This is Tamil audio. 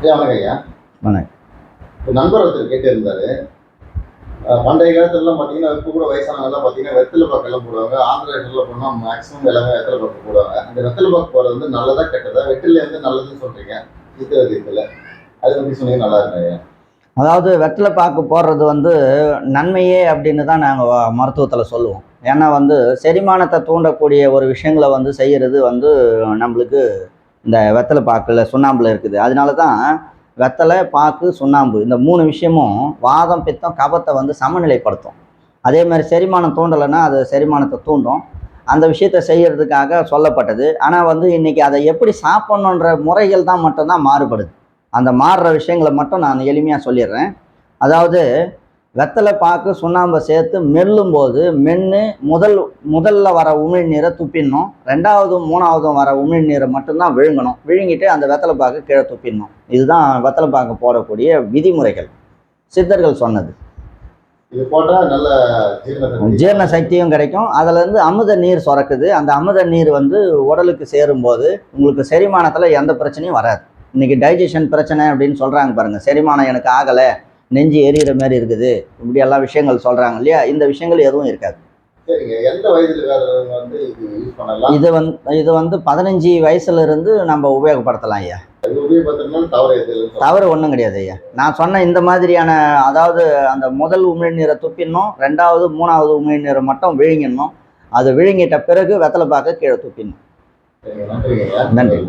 வணக்கம் ஐயா. வணக்கம். நண்பர் ஒருத்தர் பண்டைய காலத்துலலாம் பார்த்தீங்கன்னா இப்போ கூட வயசானவங்கலாம் பார்த்தீங்கன்னா வெத்தலை பாக்கெல்லாம் போடுவாங்க. ஆந்திரா இடத்துல போனால் மேக்ஸிமம் எல்லாமே வெத்தலை பாக்கு போடுவாங்க. அந்த வெத்தலை பாக்கு போடுறது வந்து நல்லதா கெட்டதா? வந்து நல்லதுன்னு சொல்றீங்க. சித்த வைத்தியத்தில் அதை பற்றி சொன்னீங்க நல்லா இருக்கும் அதாவது வெற்றிலை பாக்கு போடுறது வந்து நன்மையே அப்படின்னு தான் நாங்கள் மருத்துவத்தில் சொல்லுவோம். ஏன்னா வந்து செரிமானத்தை தூண்டக்கூடிய ஒரு விஷயங்களை வந்து செய்கிறது வந்து நம்மளுக்கு இந்த வெத்தலை பாக்கில் சுண்ணாம்பில் இருக்குது. அதனால தான் வெத்தலை பாக்கு சுண்ணாம்பு இந்த மூணு விஷயமும் வாதம் பித்தம் கபத்தை வந்து சமநிலைப்படுத்தும். அதே மாதிரி செரிமானம் தூண்டலைன்னா அது செரிமானத்தை தூண்டும். அந்த விஷயத்த செய்கிறதுக்காக சொல்லப்பட்டது. ஆனால் வந்து இன்றைக்கி அதை எப்படி சாப்பிட்ணுன்ற முறைகள் தான் மட்டும்தான் மாறுபடுது. அந்த மாறுற விஷயங்களை மட்டும் நான் எளிமையாக சொல்லிடுறேன். அதாவது வெத்தலை பாக்கு சுண்ணாம்பை சேர்த்து மெல்லும்போது மென்று முதல் முதல்ல வர உமிழ்நீரை துப்பிடணும். ரெண்டாவதும் மூணாவதும் வர உமிழ்நீரை மட்டும்தான் விழுங்கணும். விழுங்கிட்டு அந்த வெத்தலை பாக்கு கீழே துப்பிடணும். இதுதான் வெத்தலை பாக்கு போடக்கூடிய விதிமுறைகள். சித்தர்கள் சொன்னது. இது போட்டால் நல்ல ஜீரண ஜீரண சக்தியும் கிடைக்கும். அதுலேருந்து அமுத நீர் சுரக்குது. அந்த அமுத நீர் வந்து உடலுக்கு சேரும்போது உங்களுக்கு செரிமானத்தில் எந்த பிரச்சனையும் வராது. இன்னைக்கு டைஜஷன் பிரச்சனை அப்படின்னு சொல்கிறாங்க பாருங்கள் செரிமானம் எனக்கு ஆகலை. நெஞ்சு எரியிற மாதிரி இருக்குது. இப்படி எல்லா விஷயங்கள் சொல்கிறாங்க இல்லையா? இந்த விஷயங்கள் எதுவும் இருக்காது. இது வந்து இது வந்து பதினஞ்சு வயசுல இருந்து நம்ம உபயோகப்படுத்தலாம் ஐயா. தவறு ஒன்றும் கிடையாது ஐயா. நான் சொன்ன இந்த மாதிரியான அதாவது அந்த முதல் உமிழ்நீரை துப்பிடணும் ரெண்டாவது மூணாவது உமிழ்நீரை மட்டும் விழுங்கிடணும். அது விழுங்கிட்ட பிறகு வெத்தலை பாக்க கீழே துப்பிடணும். நன்றி